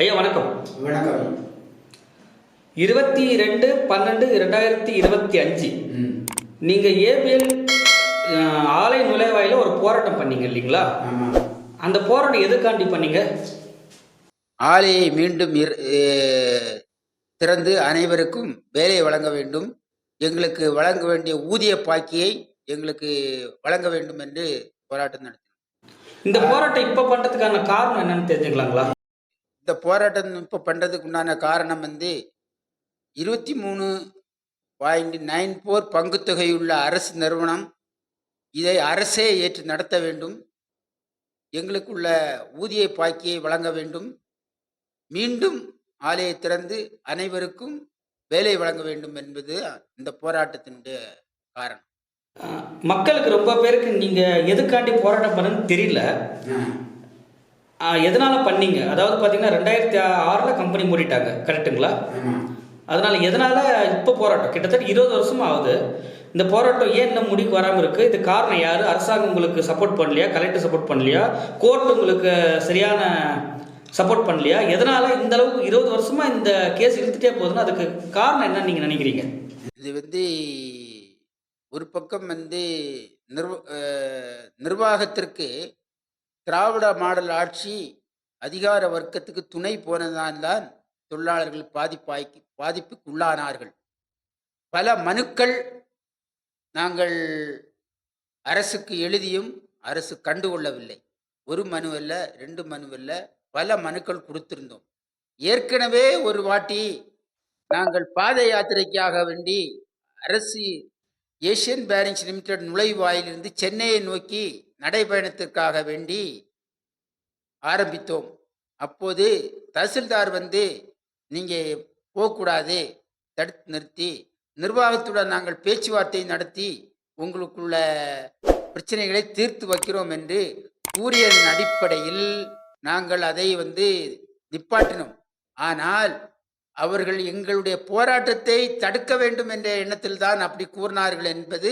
ஐயா வணக்கம். வணக்கம். இருபத்தி ரெண்டு பன்னெண்டு ரெண்டாயிரத்தி இருபத்தி அஞ்சு. ம். நீங்கள் ஏபிஎல் ஆலை நுழைவாயில் ஒரு போராட்டம் பண்ணீங்க இல்லைங்களா? அந்த போராட்டம் எதுக்காண்டி பண்ணீங்க? ஆலையை மீண்டும் திறந்து அனைவருக்கும் வேலை வழங்க வேண்டும். எங்களுக்கு வழங்க வேண்டிய ஊதிய பாக்கியை எங்களுக்கு வழங்க வேண்டும் என்று போராட்டம் நடத்தினோம். இந்த போராட்டம் இப்போ பண்ணுறதுக்கான காரணம் என்னன்னு தெரிஞ்சுக்கலாங்களா? இந்த போராட்டம் இப்போ பண்ணுறதுக்கு உண்டான காரணம் வந்து இருபத்தி மூணு பாயிண்ட் நைன் ஃபோர் பங்குத்தொகையுள்ள அரசு நிறுவனம் இதை அரசே ஏற்று நடத்த வேண்டும். எங்களுக்குள்ள ஊதிய பாக்கியை வழங்க வேண்டும். மீண்டும் ஆலையை திறந்து அனைவருக்கும் வேலை வழங்க வேண்டும் என்பது இந்த போராட்டத்தினுடைய காரணம். மக்களுக்கு ரொம்ப பேருக்கு நீங்கள் எதுக்காண்டி போராட்டம் பண்ணுன்னு தெரியல. எதனால பண்ணீங்க? அதாவது பார்த்தீங்கன்னா ரெண்டாயிரத்தி ஆறில் கம்பெனி மூடிட்டாங்க. கரெக்ட்டுங்களா அதனால எதனால இப்போ போராட்டம்? கிட்டத்தட்ட இருபது வருஷம் ஆகுது. இந்த போராட்டம் ஏன் இன்னும் முடிக்கு வராமல் இருக்கு? இது காரணம் யாரு? அரசாங்கம் உங்களுக்கு சப்போர்ட் பண்ணலையா? கலெக்டர் சப்போர்ட் பண்ணலையா? கோர்ட் உங்களுக்கு சரியான சப்போர்ட் பண்ணலையா? எதனால இந்த அளவுக்கு இருபது வருஷமா இந்த கேஸ் இழுத்துட்டே போகுதுன்னா அதுக்கு காரணம் என்னன்னு நீங்க நினைக்கிறீங்க? இது வந்து ஒரு பக்கம் வந்து நிர்வ நிர்வாகத்திற்கு திராவிட மாடல் ஆட்சி அதிகார வர்க்கத்துக்கு துணை போனதால்தான் தொழிலாளர்கள் பாதிப்பாய்க்கு பாதிப்புக்குள்ளானார்கள். பல மனுக்கள் நாங்கள் அரசுக்கு எழுதியும் அரசு கண்டுகொள்ளவில்லை. ஒரு மனு அல்ல ரெண்டு மனு அல்ல பல மனுக்கள் கொடுத்திருந்தோம். ஏற்கனவே ஒரு வாட்டி நாங்கள் பாத யாத்திரைக்காக வேண்டி அரசு ஏஷியன் பேரிங்ஸ் லிமிடெட் நுழைவாயிலிருந்து சென்னையை நோக்கி நடைபயணத்திற்காக வேண்டி ஆரம்பித்தோம். அப்போது தஹசில்தார் வந்து நீங்கள் போகக்கூடாது தடுத்து நிறுத்தி நிர்வாகத்துடன் நாங்கள் பேச்சுவார்த்தை நடத்தி உங்களுக்குள்ள பிரச்சனைகளை தீர்த்து வைக்கிறோம் என்று கூறியதன் அடிப்படையில் நாங்கள் அதை வந்து நிப்பாட்டினோம். ஆனால் அவர்கள் எங்களுடைய போராட்டத்தை தடுக்க வேண்டும் என்ற எண்ணத்தில் தான் அப்படி கூறினார்கள் என்பது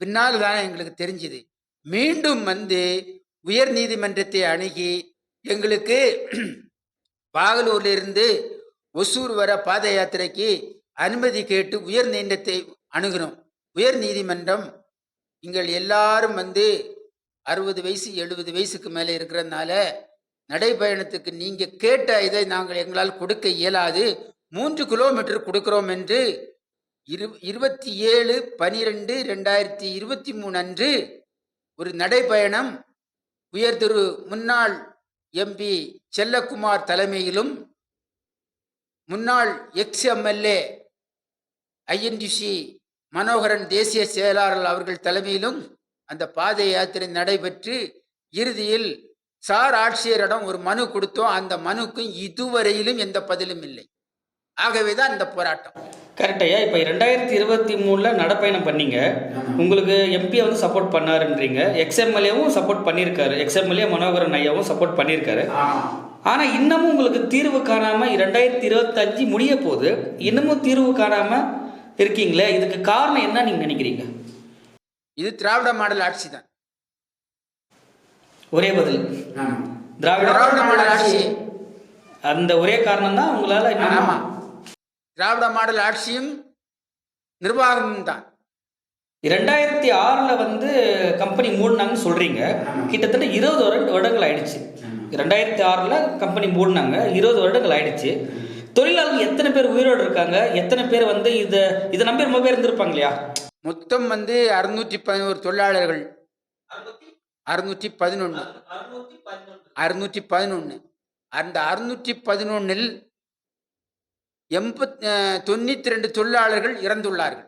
பின்னால் தான் எங்களுக்கு தெரிஞ்சுது. மீண்டும் வந்து உயர் நீதிமன்றத்தை அணுகி எங்களுக்கு பாகலூர்லேருந்து ஒசூர் வர பாத யாத்திரைக்கு அனுமதி கேட்டு உயர் நீண்டத்தை அணுகிறோம். உயர் நீதிமன்றம் நீங்கள் எல்லாரும் வந்து அறுபது வயசு எழுபது வயசுக்கு மேலே இருக்கிறதுனால நடைபயணத்துக்கு நீங்கள் கேட்ட இதை நாங்கள் எங்களால் கொடுக்க இயலாது. மூன்று கிலோமீட்டர் கொடுக்கிறோம் என்று இரு இருபத்தி ஏழு பனிரெண்டு ரெண்டாயிரத்தி இருபத்தி மூணு அன்று ஒரு நடைபயணம் உயர் திரு முன்னாள் எம்பி செல்லக்குமார் தலைமையிலும் முன்னாள் எக்ஸ் எம்எல்ஏ ஐஎன்டிசி மனோகரன் தேசிய செயலாளர் அவர்கள் தலைமையிலும் அந்த பாத யாத்திரை நடைபெற்று இறுதியில் சார் ஆட்சியரிடம் ஒரு மனு கொடுத்தோம். அந்த மனுக்கும் இதுவரையிலும் எந்த பதிலும் இல்லை. ஆகவே தான் இந்த போராட்டம். கரெக்டையா இப்போ ரெண்டாயிரத்தி இருபத்தி மூணில் நடப்பயணம் பண்ணீங்க. உங்களுக்கு எம்பியை வந்து சப்போர்ட் பண்ணாருன்றீங்க. எக்ஸ்எம்எல்ஏவும் சப்போர்ட் பண்ணியிருக்காரு எக்ஸ்எம்எல்ஏ மனோகரன் ஐயாவும் சப்போர்ட் பண்ணியிருக்காரு ஆனால் இன்னமும் உங்களுக்கு தீர்வு காணாமல் ரெண்டாயிரத்தி இருபத்தஞ்சு முடிய போது இன்னமும் தீர்வு காணாமல் இருக்கீங்களே? இதுக்கு காரணம் என்ன நீங்கள் நினைக்கிறீங்க? இது திராவிட மாடல் ஆட்சி தான். ஒரே பதில். திராவிட திராவிட மாடல் ஆட்சி. அந்த ஒரே காரணம் தான் உங்களால் ஆமா. இன்னும் திராவிட மாடல் ஆட்சியும் நிர்வாகமும் தான். ரெண்டாயிரத்தி ஆறில் வந்து கம்பெனி மூடினாங்கன்னு சொல்கிறீங்க கிட்டத்தட்ட இருபது வருட வருடங்கள் ஆயிடுச்சு. ரெண்டாயிரத்தி ஆறில் கம்பெனி மூடினாங்க. இருபது வருடங்கள் ஆயிடுச்சு. தொழிலாளர்கள் எத்தனை பேர் உயிரோடு இருக்காங்க? எத்தனை பேர் வந்து இதை இதை நம்பி ரொம்ப பேர் இருந்திருப்பாங்க இல்லையா? மொத்தம் வந்து அறுநூற்றி பதினோரு தொழிலாளர்கள். அறுநூற்றி பதினொன்று. அறுநூற்றி பதினொன்று அந்த அறுநூற்றி பதினொன்னில் எண்பத் தொண்ணூற்றி ரெண்டு தொழிலாளர்கள் இறந்துள்ளார்கள்.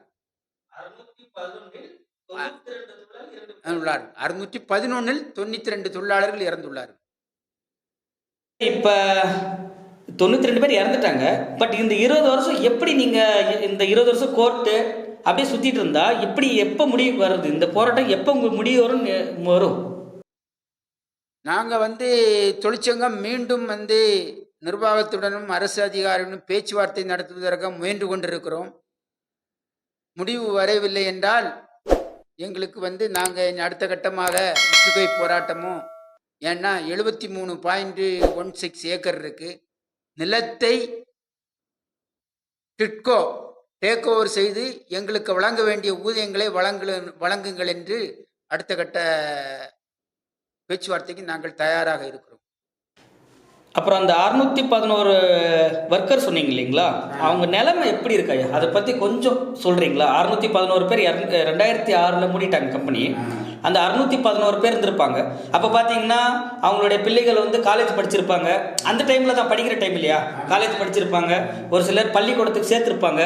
அறுநூற்றி பதினொன்னில் தொண்ணூற்றி ரெண்டு தொழிலாளர்கள் இறந்துள்ளார்கள். இப்போ தொண்ணூற்றி ரெண்டு பேர் இறந்துட்டாங்க. பட் இந்த இருபது வருஷம் எப்படி நீங்கள் இந்த இருபது வருஷம் கோர்ட்டு அப்படியே சுற்றிட்டு இருந்தா இப்படி எப்போ முடிவுக்கு வருது? இந்த போராட்டம் எப்போ உங்களுக்கு முடிவு வரும் வரும்? நாங்கள் வந்து தொழிற்சங்கம் மீண்டும் வந்து நிர்வாகத்துடனும் அரசு அதிகாரியுடனும் பேச்சுவார்த்தை நடத்துவதற்காக முயன்று கொண்டிருக்கிறோம். முடிவு வரவில்லை என்றால் எங்களுக்கு வந்து நாங்கள் அடுத்த கட்டமாக முற்றுகை போராட்டமும் ஏன்னா எழுபத்தி மூணு பாயிண்ட் ஒன் சிக்ஸ் ஏக்கர் இருக்குது நிலத்தை டிட்கோ டேக் ஓவர் செய்து எங்களுக்கு வழங்க வேண்டிய ஊதியங்களை வழங்கு வழங்குங்கள் என்று அடுத்த கட்ட பேச்சுவார்த்தைக்கு நாங்கள் தயாராக இருக்கிறோம். அப்புறம் அந்த அறுநூத்தி பதினோரு ஒர்க்கர் சொன்னீங்க இல்லைங்களா? அவங்க நிலைமை எப்படி இருக்காயா அதை பற்றி கொஞ்சம் சொல்கிறீங்களா அறுநூத்தி பதினோரு பேர் ரெண்டாயிரத்தி ஆறில் மூடிட்டாங்க கம்பெனி அந்த அறுநூத்தி பதினோரு பேர் இருந்திருப்பாங்க. அப்போ பார்த்தீங்கன்னா அவங்களுடைய பிள்ளைகள் வந்து காலேஜ் படிச்சிருப்பாங்க. அந்த டைமில் தான் படிக்கிற டைம் இல்லையா? காலேஜ் படிச்சிருப்பாங்க. ஒரு சிலர் பள்ளிக்கூடத்துக்கு சேர்த்துருப்பாங்க.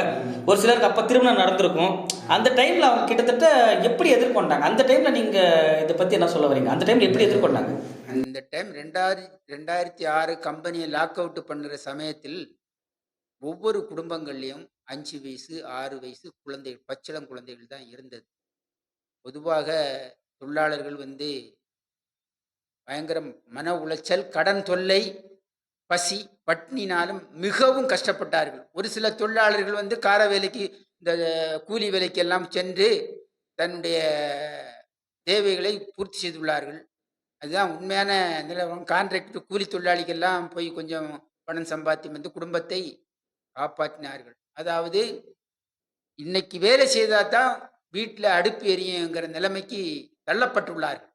ஒரு சிலருக்கு அப்போ திருமணம் நடந்திருக்கும். அந்த டைமில் அவங்க கிட்டத்தட்ட எப்படி எதிர்கொண்டாங்க? அந்த டைமில் நீங்கள் இதை பற்றி என்ன சொல்ல வரீங்க? அந்த டைமில் எப்படி எதிர்கொண்டாங்க? இந்த டைம் ரெண்டாயிர ரெண்டாயிரத்தி ஆறு கம்பெனியை லாக் அவுட் பண்ணுற சமயத்தில் ஒவ்வொரு குடும்பங்கள்லேயும் அஞ்சு வயசு ஆறு வயசு குழந்தைகள் பச்சிளம் குழந்தைகள் தான் இருந்தது. பொதுவாக தொழிலாளர்கள் வந்து பயங்கர மன உளைச்சல் கடன் தொல்லை பசி பட்னினாலும் மிகவும் கஷ்டப்பட்டார்கள். ஒரு சில தொழிலாளர்கள் வந்து கார வேலைக்கு இந்த கூலி வேலைக்கெல்லாம் சென்று தன்னுடைய தேவைகளை பூர்த்தி செய்துள்ளார்கள். அதுதான் உண்மையான நிலவரம் கான்ட்ராக்ட் கூலி தொழிலாளிகள்லாம் போய் கொஞ்சம் பணம் சம்பாத்தி வந்து குடும்பத்தை காப்பாற்றினார்கள் அதாவது இன்னைக்கு வேலை செய்தால் தான் வீட்டில் அடுப்பு எரியுங்கிற நிலைமைக்கு தள்ளப்பட்டுள்ளார்கள்.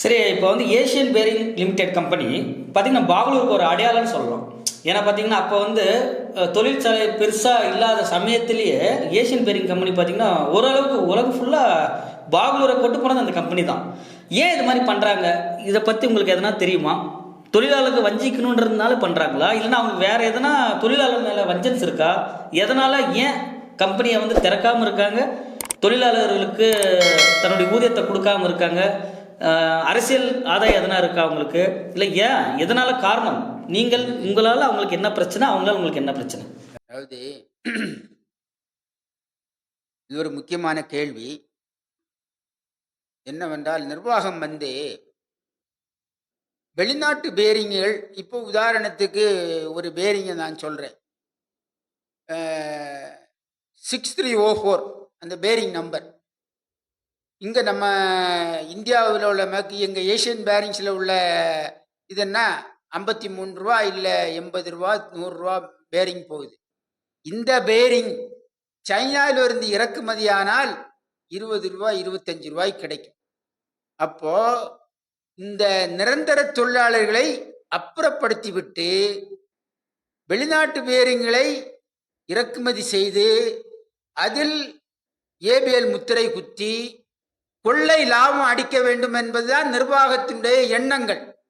சரி இப்போ வந்து ஏஷியன் பேரிங் லிமிடெட் கம்பெனி பார்த்தீங்கன்னா பாகலூருக்கு ஒரு அடையாளம்னு சொல்லலாம். ஏன்னா பார்த்தீங்கன்னா அப்போ வந்து தொழிற்சாலை பெருசாக இல்லாத சமயத்திலேயே ஏஷியன் பேரிங் கம்பெனி பார்த்தீங்கன்னா ஓரளவுக்கு உலகம் ஃபுல்லாக பாகலூரை கொண்டு போனது அந்த கம்பெனி தான். ஏன் இது மாதிரி பண்ணுறாங்க இதை பற்றி உங்களுக்கு எதனா தெரியுமா? தொழிலாளருக்கு வஞ்சிக்கணுன்றதுனால பண்ணுறாங்களா இல்லைன்னா அவங்க வேறு எதனா தொழிலாளர் மேலே வஞ்சன்ஸ் இருக்கா? எதனால் ஏன் கம்பெனியை வந்து திறக்காமல் இருக்காங்க? தொழிலாளர்களுக்கு தன்னுடைய ஊதியத்தை கொடுக்காம இருக்காங்க? அரசியல் ஆதாயம் எதனா இருக்கா அவங்களுக்கு? இல்லை ஏன்? எதனால் காரணம்? நீங்கள் உங்களால் அவங்களுக்கு என்ன பிரச்சனை? அவங்களால உங்களுக்கு என்ன பிரச்சனை? அதாவது இது ஒரு முக்கியமான கேள்வி. என்னவென்றால் நிர்வாகம் வந்து வெளிநாட்டு பேரிங்குகள் இப்போ உதாரணத்துக்கு ஒரு பேரிங்கை நான் சொல்கிறேன் சிக்ஸ் த்ரீ ஓ ஃபோர் அந்த பேரிங் நம்பர். இங்கே நம்ம இந்தியாவில் உள்ள மேற்கு எங்கள் ஏஷியன் பேரிங்ஸில் உள்ள இதுன்னா ஐம்பத்தி மூணு ரூபா இல்லை எண்பது ரூபா நூறுரூவா பேரிங் போகுது. இந்த பேரிங் சைனாவில் இருந்து இறக்குமதியானால் இருபது ரூபாய் இருபத்தஞ்சு ரூபாய் கிடைக்கும். அப்போ இந்த நிரந்தர தொழிலாளர்களை அப்புறப்படுத்தி விட்டு வெளிநாட்டு பேரிங்களை இறக்குமதி செய்து அதில் ஏபிஎல் முத்திரை குத்தி கொள்ளை லாபம் அடிக்க வேண்டும் என்பதுதான் நிர்வாகத்தினுடைய எண்ணங்கள்.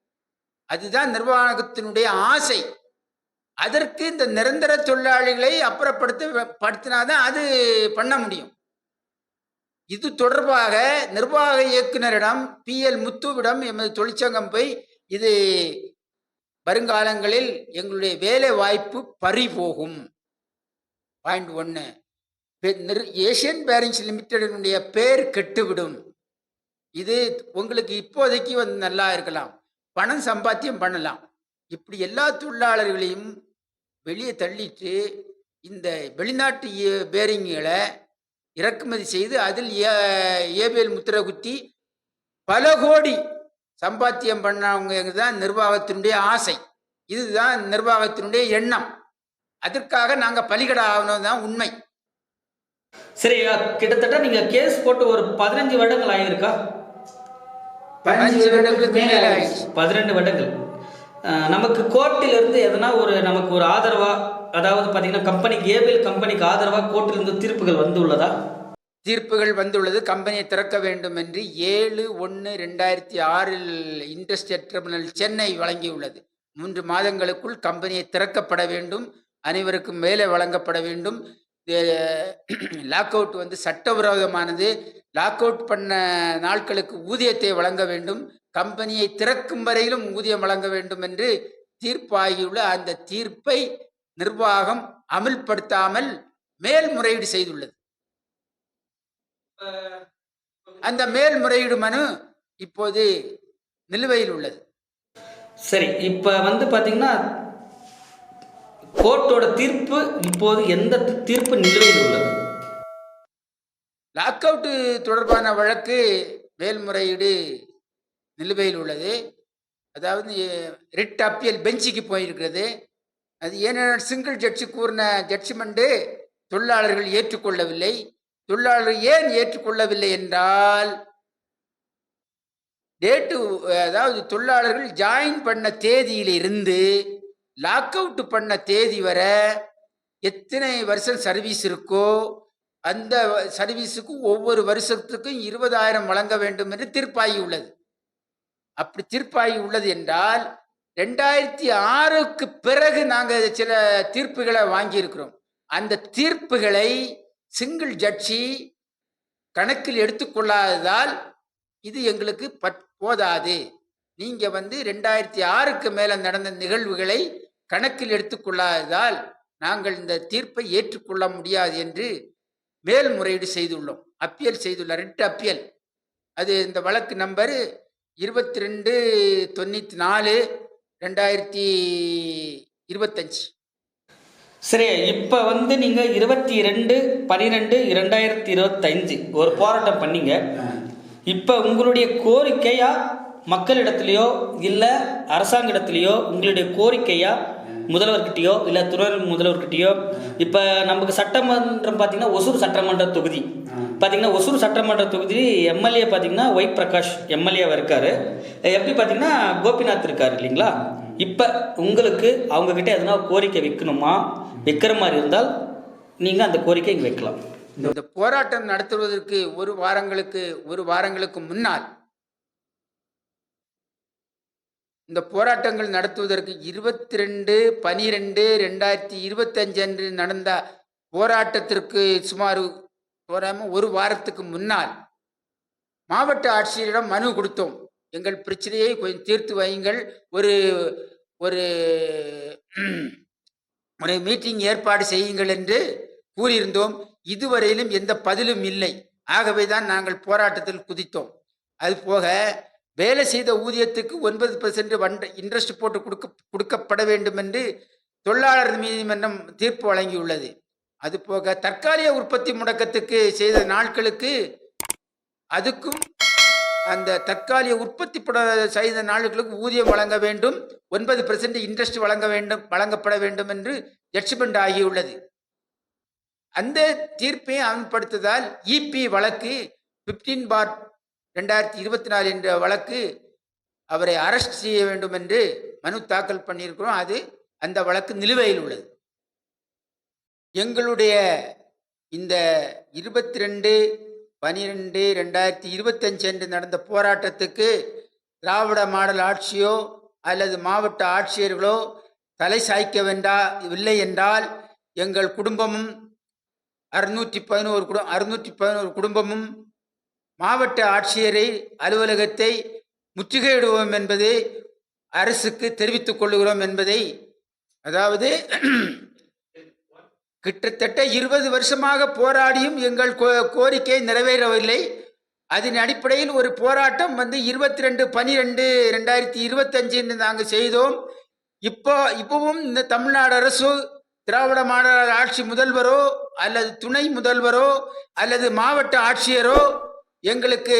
அதுதான் நிர்வாகத்தினுடைய ஆசை. அதற்கு இந்த நிரந்தர தொழிலாளிகளை அப்புறப்படுத்த படுத்தினாதான் அது பண்ண முடியும். இது தொடர்பாக நிர்வாக இயக்குனரிடம் பி. எல். முத்துவிடம் எமது தொழிற்சங்கம் போய் இது வருங்காலங்களில் எங்களுடைய வேலை வாய்ப்பு பறிபோகும். பாயிண்ட் ஒன்று ஏஷியன் பேரிங்ஸ் லிமிடெடினுடைய பேர் கெட்டுவிடும். இது உங்களுக்கு இப்போதைக்கு வந்து நல்லா இருக்கலாம். பணம் சம்பாத்தியம் பண்ணலாம். இப்படி எல்லா தொழிலாளர்களையும் வெளியே தள்ளிட்டு இந்த வெளிநாட்டு பேரிங்களை பேரிங்குகளை இறக்குமதி செய்து அதில் ஏ- ஏபிஎல் முத்திரை குத்தி பல கோடி சம்பாத்தியம் பண்ணவங்க தான் நிர்வாகத்தினுடைய ஆசை. இதுதான் நிர்வாகத்தினுடைய எண்ணம். அதற்காக நாங்கள் பலிகட ஆகணும் தான் உண்மை. சரி கிட்டத்தட்ட நீங்கள் கேஸ் போட்டு ஒரு பதினஞ்சு வருடங்கள் ஆகியிருக்கா பதினஞ்சு வருடங்களுக்கு மேலே பதிரெண்டு வருடங்கள். நமக்கு கோர்ட்டிலிருந்து எதனா ஒரு நமக்கு ஒரு ஆதரவா அதாவது பார்த்தீங்கன்னா கம்பெனி ஏபிஎல் கம்பெனிக்கு ஆதரவாக கோர்ட்டிலிருந்து தீர்ப்புகள் வந்து உள்ளதா தீர்ப்புகள் வந்துள்ளது. கம்பெனியை திறக்க வேண்டும் என்று ஏழு ஒன்று ரெண்டாயிரத்தி ஆறில் இண்டஸ்ட்ரியல் ட்ரிபுனல் சென்னை வழங்கியுள்ளது. மூன்று மாதங்களுக்குள் கம்பெனியை திறக்கப்பட வேண்டும். அனைவருக்கும் வேலை வழங்கப்பட வேண்டும். லாக் அவுட் வந்து சட்டவிரோதமானது. லாக் அவுட் பண்ண நாட்களுக்கு ஊதியத்தை வழங்க வேண்டும். கம்பெனியை திறக்கும் வரையிலும் ஊதியம் வழங்க வேண்டும் என்று தீர்ப்பாகியுள்ள அந்த தீர்ப்பை நிர்வாகம் அமல்படுத்தாமல் மேல்முறையீடு செய்துள்ளது. அந்த மேல்முறையீடு மனு இப்போது நிலுவையில் உள்ளது. சரி இப்போ வந்து பார்த்தீங்கன்னா கோர்ட்டோட தீர்ப்பு இப்போது எந்த தீர்ப்பு நிலுவையில் உள்ளது? லாக் அவுட் தொடர்பான வழக்கு மேல்முறையீடு நிலுவையில் உள்ளது. அதாவது ரிட் அப்பியல் பெஞ்சுக்கு போயிருக்கிறது. அது ஏனென்றால் சிங்கிள் ஜட்ஜி கூறின ஜட்ஜ்மெண்ட்டு தொழிலாளர்கள் ஏற்றுக்கொள்ளவில்லை. தொழிலாளர்கள் ஏன் ஏற்றுக்கொள்ளவில்லை என்றால் டேட்டு அதாவது தொழிலாளர்கள் ஜாயின் பண்ண தேதியிலிருந்து லாக் அவுட் பண்ண தேதி வரை எத்தனை வருஷம் சர்வீஸ் இருக்கோ அந்த சர்வீஸுக்கும் ஒவ்வொரு வருஷத்துக்கும் இருபதாயிரம் வழங்க வேண்டும் என்று தீர்ப்பாகி உள்ளது அப்படி தீர்ப்பாகி உள்ளது என்றால் ரெண்டாயிரத்தி ஆறுக்கு பிறகு நாங்கள் சில தீர்ப்புகளை வாங்கியிருக்கிறோம். அந்த தீர்ப்புகளை சிங்கிள் ஜட்ஜி கணக்கில் எடுத்துக்கொள்ளாததால் இது எங்களுக்கு போதாது. நீங்க வந்து ரெண்டாயிரத்தி ஆறுக்கு மேல நடந்த நிகழ்வுகளை கணக்கில் எடுத்துக்கொள்ளாததால் நாங்கள் இந்த தீர்ப்பை ஏற்றுக்கொள்ள முடியாது என்று மேல்முறையீடு செய்துள்ளோம். அப்பியல் செய்துள்ள ரெட்டு அப்பியல். அது இந்த வழக்கு நம்பர் இருபத்தி ரெண்டு தொண்ணூற்றி நாலு ரெண்டாயிரத்தி இருபத்தஞ்சு. சரி இப்போ வந்து நீங்கள் இருபத்தி ரெண்டு பன்னிரெண்டு இரண்டாயிரத்தி இருபத்தஞ்சு ஒரு போராட்டம் பண்ணீங்க. இப்போ உங்களுடைய கோரிக்கையா மக்களிடத்துலையோ இல்லை அரசாங்கத்திலேயோ உங்களுடைய கோரிக்கையா முதல்வர்கிட்டயோ இல்லை துணை முதல்வர்கிட்டயோ இப்போ நமக்கு சட்டமன்றம் பார்த்தீங்கன்னா ஒசூர் சட்டமன்ற தொகுதி. பார்த்தீங்கன்னா ஒசூர் சட்டமன்ற தொகுதி எம்எல்ஏ பார்த்தீங்கன்னா ஒய் பிரகாஷ் எம்எல்ஏவாக இருக்காரு. எப்படி பார்த்தீங்கன்னா கோபிநாத் இருக்கார் இல்லைங்களா? இப்போ உங்களுக்கு அவங்கக்கிட்ட எதனா கோரிக்கை வைக்கணுமா? வைக்கிற மாதிரி இருந்தால் நீங்கள் அந்த கோரிக்கை இங்கே வைக்கலாம். இந்த போராட்டம் நடத்துவதற்கு ஒரு வாரங்களுக்கு ஒரு வாரங்களுக்கு முன்னால் இந்த போராட்டங்கள் நடத்துவதற்கு இருபத்தி ரெண்டு பனிரெண்டு ரெண்டாயிரத்தி இருபத்தஞ்சு அன்று நடந்த போராட்டத்திற்கு சுமார் தோறாம ஒரு வாரத்துக்கு முன்னால் மாவட்ட ஆட்சியரிடம் மனு கொடுத்தோம். எங்கள் பிரச்சனையை கொஞ்சம் தீர்த்து வையுங்கள். ஒரு ஒரு ஒரு மீட்டிங் ஏற்பாடு செய்யுங்கள் என்று கூறியிருந்தோம். இதுவரையிலும் எந்த பதிலும் இல்லை. ஆகவே தான் நாங்கள் போராட்டத்தில் குதித்தோம். அது போக வேலை செய்த ஊதியத்துக்கு ஒன்பது பெர்சன்ட் வண்ட இன்ட்ரெஸ்ட் போட்டு கொடுக்க கொடுக்கப்பட வேண்டும் என்று தொழிலாளர் நீதிமன்றம் தீர்ப்பு வழங்கியுள்ளது. அது போக தற்காலிக உற்பத்தி முடக்கத்துக்கு செய்த நாட்களுக்கு அதுக்கும் அந்த தற்காலிக உற்பத்தி பட- செய்த நாடுகளுக்கு ஊதியம் வழங்க வேண்டும். ஒன்பது பெர்சன்ட் இன்ட்ரெஸ்ட் வழங்க வேண்டும் வழங்கப்பட வேண்டும் என்று ஜட்ஜ்மெண்ட் ஆகியுள்ளது. அந்த தீர்ப்பை அமல்படுத்ததால் இபி வழக்கு பிப்டீன் பார் ரெண்டாயிரத்தி இருபத்தி நாலு என்ற வழக்கு அவரை அரெஸ்ட் செய்ய வேண்டும் என்று மனு தாக்கல் பண்ணியிருக்கிறோம். அது அந்த வழக்கு நிலுவையில் உள்ளது. எங்களுடைய இந்த இருபத்தி ரெண்டு பனிரெண்டு ரெண்டாயிரத்தி இருபத்தஞ்சு அன்று நடந்த போராட்டத்துக்கு திராவிட மாடல் ஆட்சியோ அல்லது மாவட்ட ஆட்சியர்களோ தலை சாய்க்க வேண்டா இல்லை என்றால் எங்கள் குடும்பமும் அறுநூற்றி பதினோரு குடும் அறுநூற்றி பதினோரு குடும்பமும் மாவட்ட ஆட்சியரை அலுவலகத்தை முற்றுகையிடுவோம் என்பதை அரசுக்கு தெரிவித்துக் கொள்கிறோம் என்பதை அதாவது கிட்டத்தட்ட இருபது வருஷமாக போராடியும் எங்கள் கோ- கோரிக்கை நிறைவேறவில்லை. அதன் அடிப்படையில் ஒரு போராட்டம் வந்து இருபத்தி ரெண்டு பனிரெண்டு ரெண்டாயிரத்தி இருபத்தஞ்சு நாங்கள் செய்தோம். இப்போ இப்பவும் இந்த தமிழ்நாடு அரசு திராவிட மாடல் ஆட்சி முதல்வரோ அல்லது துணை முதல்வரோ அல்லது மாவட்ட ஆட்சியரோ எங்களுக்கு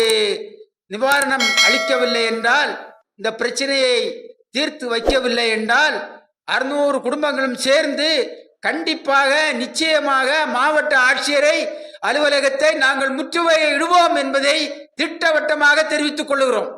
நிவாரணம் அளிக்கவில்லை என்றால் இந்த பிரச்சனையை தீர்த்து வைக்கவில்லை என்றால் அறுநூறு குடும்பங்களும் சேர்ந்து கண்டிப்பாக நிச்சயமாக மாவட்ட ஆட்சியரை அலுவலகத்தை நாங்கள் முற்றுகையிடுவோம் என்பதை திட்டவட்டமாக தெரிவித்துக் கொள்கிறோம்.